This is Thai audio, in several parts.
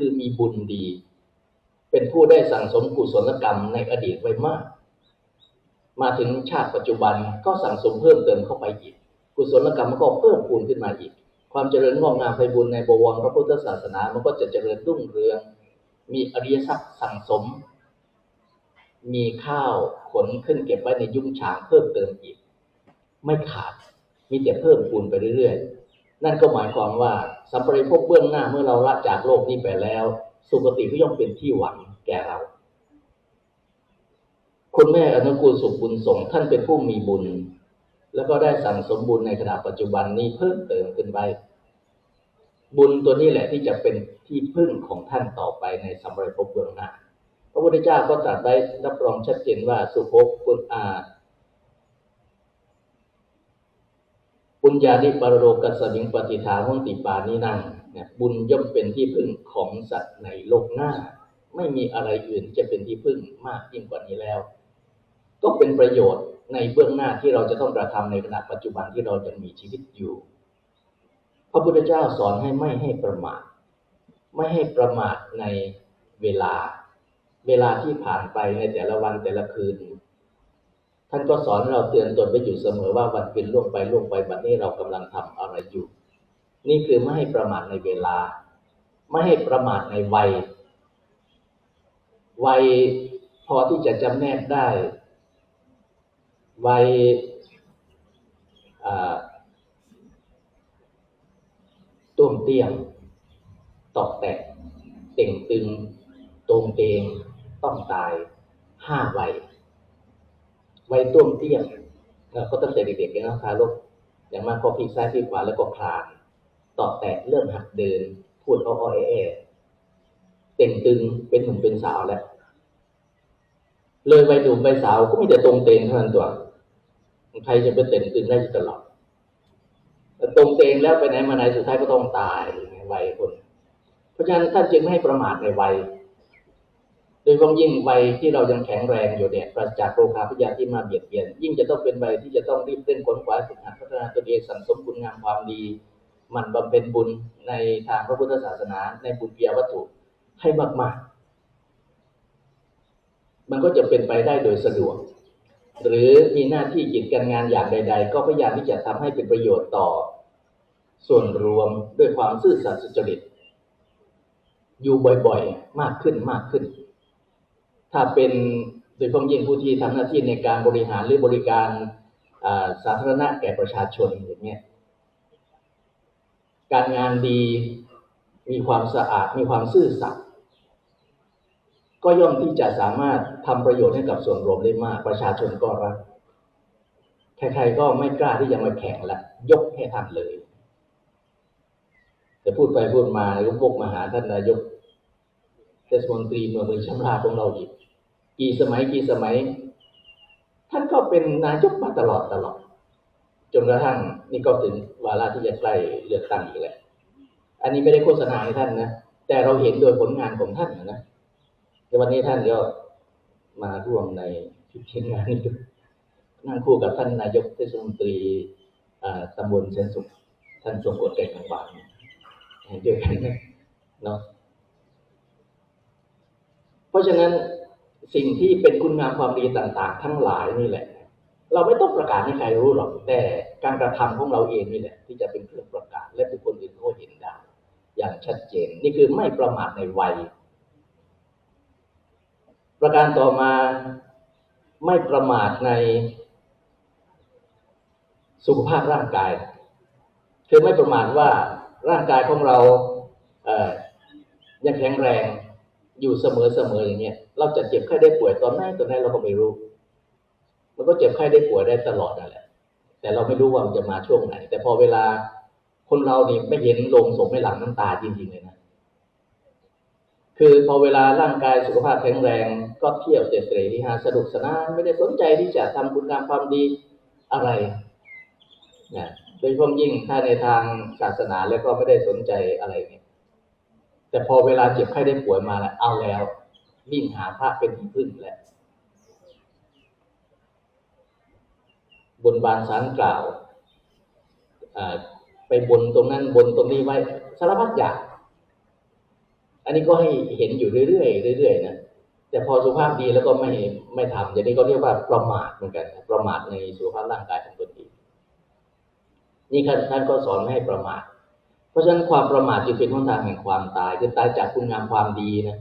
คือมีบุญดี เป็นผู้ได้สั่งสมกุศลกรรมในอดีตไว้มาก มาถึงชาติปัจจุบันก็สั่งสมเพิ่มเติมเข้าไปอีก กุศลกรรมมันก็เพิ่มพูนขึ้นมาอีก ความเจริญงอกงามไปบุญในบวรพระพุทธศาสนา มันก็จะเจริญรุ่งเรือง มีอริยทรัพย์สั่งสม มีข้าวขนขึ้นเก็บไว้ในยุ้งฉางเพิ่มเติมอีก ไม่ขาด มีแต่เพิ่มพูนไปเรื่อยๆ นั่นก็หมายความว่าสัมปริภพเบื้องหน้าเมื่อเราละจากโลกนี้ไปแล้ว สุคติก็ย่อมเป็นที่หวังแก่เรา คุณแม่อนุกูลสุขบุญสงท่านเป็นผู้มีบุญ แล้วก็ได้สั่งสมบุญในขณะปัจจุบันนี้เพิ่มเติมขึ้นไปบุญตัวนี้แหละที่จะเป็นที่พึ่งของท่านต่อไปในสัมปริภพเบื้องหน้าพระพุทธเจ้าก็ตรัสไว้รับรองชัดเจนว่าสุภพคุณอา ปุญญาดิปรโรกัสสมิงปฏิทาหุนติปานินังเนี่ยบุญย่อมเป็นที่พึ่งของสัตว์ในโลกหน้า ไม่มีอะไรอื่นจะเป็นที่พึ่งมากยิ่งกว่านี้แล้ว ก็เป็นประโยชน์ในเบื้องหน้าที่เราจะต้องกระทำในขณะปัจจุบันที่เรายังมีชีวิตอยู่ พระพุทธเจ้าสอนให้ไม่ให้ประมาท ไม่ให้ประมาทในเวลา เวลาที่ผ่านไปในแต่ละวันแต่ละคืน ท่านก็สอนเราเตือนตนไว้อยู่เสมอว่าวันเป็นล่วงไปล่วงไปบัดนี้เรากำลังทำอะไรอยู่ นี่คือไม่ให้ประมาทในเวลา ไม่ให้ประมาทในวัย วัยพอที่จะจำแนกได้ วัยต้วมเตี้ยมตอกแตกเต่งตึงตรงเตงต้องตายห้าวัย วัยต้วมเตี้ยมเราก็ตั้งแต่เด็กๆเลยนะทารกอย่างมากก็พลิกซ้ายพลิกขวาแล้วก็คลานต่อแตกเริ่มหัดเดิน พูดอ้อๆแอเต่งตึงเป็นหนุ่มเป็นสาวแล้ว เลยวัยหนุ่มวัยสาวก็มีแต่ตรงเตงเท่านั้นตัวใครจะเป็นเต่งตึงได้ตลอดแต่ตรงเตงแล้วไปไหนมาไหนสุดท้ายก็ต้องตายในวัยคน เพราะฉะนั้นท่านจึงไม่ให้ประมาทในวัย โดยเฉพาะยิ่งวัยที่เรายังแข็งแรงอยู่เนี่ยปราศจากโรคาพยาที่มาเบียดเบียน ยิ่งจะต้องเป็นวัยที่จะต้องรีบเร่งขวนขวายฝึกหัดพัฒนาตัวเองสังสมคุณงามความดีหมันบำเพ็ญบุญในทางพระพุทธศาสนา ในบุญเปียวัตถุให้มากๆ มันก็จะเป็นไปได้โดยสะดวก หรือมีหน้าที่กิจการงานอย่างใด ๆ ก็พยายามที่จะทำให้เป็นประโยชน์ต่อ ส่วนรวมด้วยความซื่อสัตย์สุจริต อยู่บ่อยๆ มากขึ้นมากขึ้น ถ้าเป็นโดยเฉพาะยิ่งผู้ที่ทำหน้าที่ในการบริหารหรือบริการสาธารณะแก่ประชาชนอย่างเงี้ยการงานดีมีความสะอาดมีความซื่อสัตย์ก็ย่อมที่จะสามารถทำประโยชน์ให้กับส่วนรวมได้มาก ประชาชนก็รักใครๆก็ไม่กล้าที่จะมาแข่งละยกให้ท่านเลย แต่พูดไปพูดมาก็วกมาหาท่านนายกเทศมนตรีเมืองเมืองชำราของเราอีก กี่สมัยกี่สมัย ท่านก็เป็นนายกมาตลอดตลอด จนกระทั่งนี่ก็ถึงวาระที่จะใกล้เลือกตั้งอีกแล้วอันนี้ไม่ได้โฆษณาให้ท่านนะแต่เราเห็นโดยผลงานของท่านนะในวันนี้ท่านก็มาร่วมในพิธีงานนี้นั่งคู่กับท่านนายกเทศมนตรีตำบลเชนสุขท่านทรงโอดแก่กลางบานเห็นด้วยกันนะเนาะเพราะฉะนั้น สิ่งที่เป็นคุณงามความดีต่างๆ ทั้งหลายนี่แหละ เราไม่ต้องประกาศให้ใครรู้หรอก แต่การกระทำของเราเองนี่แหละ ที่จะเป็นเครื่องประกาศและบุคคลอื่นเขาเห็นได้อย่างชัดเจน นี่คือไม่ประมาทในวัย ประการต่อมาไม่ประมาทในสุขภาพร่างกาย คือไม่ประมาทว่าร่างกายของเราเอ่อยังแข็งแรงอยู่เสมอเสมออย่างเงี้ย เราจะเจ็บไข้ได้ป่วยตอนไหนตอนไหนเราก็ไม่รู้ มันก็เจ็บไข้ได้ป่วยได้ตลอดนั่นแหละ แต่เราไม่รู้ว่ามันจะมาช่วงไหน แต่พอเวลาคนเรานี่ไม่เห็นลงศพไม่หลังน้ำตาจริงๆเลยนะ คือพอเวลาร่างกายสุขภาพแข็งแรง ก็เที่ยวเตะเตะที่หาสนุกสนานไม่ได้สนใจที่จะทำคุณงามความดีอะไรนะโดยเฉพาะยิ่งถ้าในทางศาสนาแล้วก็ไม่ได้สนใจอะไรเนี่ยแต่พอเวลาเจ็บไข้ได้ป่วยมาแล้วเอาแล้ว วิ่งหาพระเป็นที่พึ่งแหล้วบนบานสารกล่าวไปบนตรงนั้นบนตรงนี้ไว้สารพัดอย่าง อันนี้ก็ให้เห็นอยู่เรื่อยๆเรื่อยๆนะแต่พอสุขภาพดีแล้วก็ไม่ไม่ทำอย่างนี้ก็เรียกว่าประมาทเหมือนกัน ประมาทในสุขภาพร่างกายของตนเองนี่ท่านก็สอนไม่ให้ประมาท เพราะฉะนั้นความประมาทจึงเป็นหนทางแห่งความตายคือตายจากคุณงามความดีนะ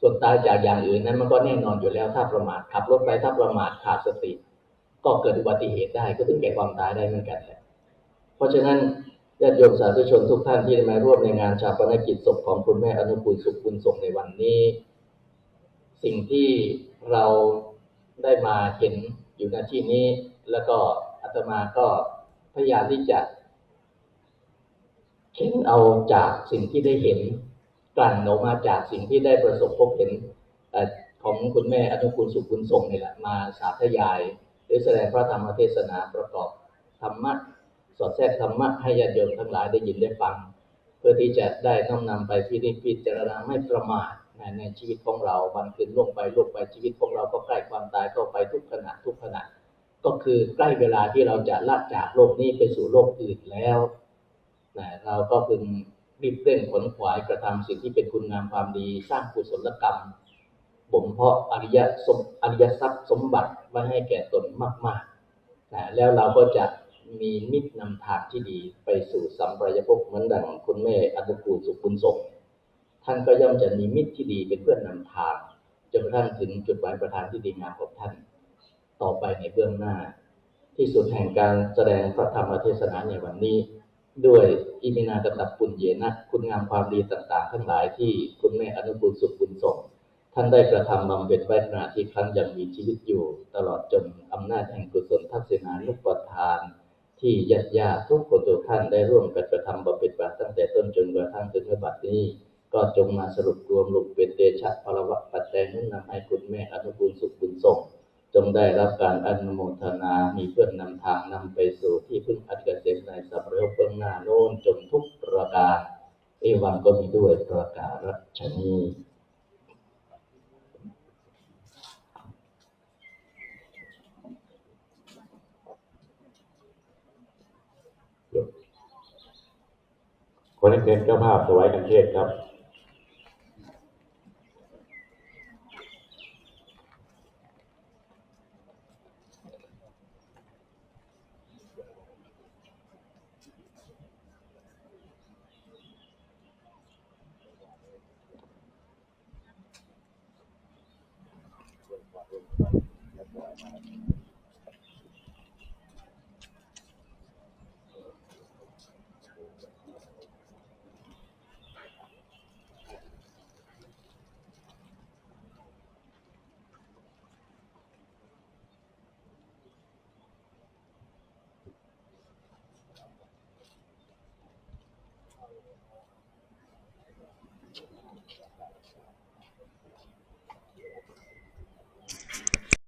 ส่วนตายจากอย่างอื่นนั้นมันก็แน่นอนอยู่แล้วถ้าประมาทขับรถไปถ้าประมาทขาดสติ ก็เกิดอุบัติเหตุได้ก็ถึงแก่ความตายได้เหมือนกันแหละเพราะฉะนั้นญาติโยมสาธุชนทุกท่านที่ได้มาร่วมในงานชาปนกิจศพของคุณแม่อนุกูลสุขบุญส่งในวันนี้ สิ่งที่เราได้มาเห็นอยู่ในที่นี้ แล้วก็อาตมาก็พยายามที่จะเข็นเอาจากสิ่งที่ได้เห็น ลั่นออกมาจากสิ่งที่ได้ประสบพบเห็นของคุณแม่อนุกูลสุขบุญส่งนี่แหละมาสาธยาย หรือแสดงพระธรรมเทศนาประกอบธรรมะสอดแทรกธรรมะให้ญาติโยมทั้งหลายได้ยินได้ฟัง เพื่อที่จะได้น้อมนำไปพิจิตพิจารณาไม่ประมาทในในชีวิตของเราวันคืนล่วงไปล่วงไปชีวิตของเราก็ใกล้ความตายเข้าไปทุกขณะทุกขณะ ก็คือใกล้เวลาที่เราจะละจากโลกนี้ไปสู่โลกอื่นแล้วนะเราก็พึง รีบเร่งขนขวายกระทำสิ่งที่เป็นคุณงามความดี สร้างกุศลกรรมบ่มเพาะอริยสมอริยทรัพย์สมบัติไว้ให้แก่ตนมากๆนะแล้วเราก็จะมีมิตรนำทางที่ดีไปสู่สัมปรายภพเหมือนดังคุณแม่อนุกูลสุขบุญส่งท่านก็ย่อมจะมีมิตรที่ดีเป็นเพื่อนนำทางจนกระทั่งถึงจุดหมายประธานที่ดีงามของท่าน ต่อไปในเบื้องหน้า ที่สุดแห่งการแสดงพระธรรมเทศนาในวันนี้ ด้วยอิมินากตับปุญเยนะคุณงามความดีต่างๆ ทั้งหลายที่คุณแม่อนุกูลสุขบุญส่ง ท่านได้กระทำบำเพ็ญไว้ขณะที่ครั้งยังมีชีวิตอยู่ ตลอดจนอำนาจแห่งกุศลทักษิณานุปทาน ที่ญาติญาติทุกคนทุกท่านได้ร่วมกันกระทำบำเพ็ญมาตั้งแต่ต้นจนกระทั่งถึงบัดนี้ ก็จงมาสรุปรวมลงเป็นเดชะพลวะปัจจัยนุ่นนำให้คุณแม่อนุกูลสุขบุญส่ง งได้รับการอนุโมทนา มีเพื่อนนำทางนำไปสู่ที่พึ่งอันเกษมในสัพเพเบื้องหน้าโน้นจงทุกประการเอวังก็มีด้วยประการฉนี้ คนนี้เป็นเจ้าภาพถวายกันเทศครับ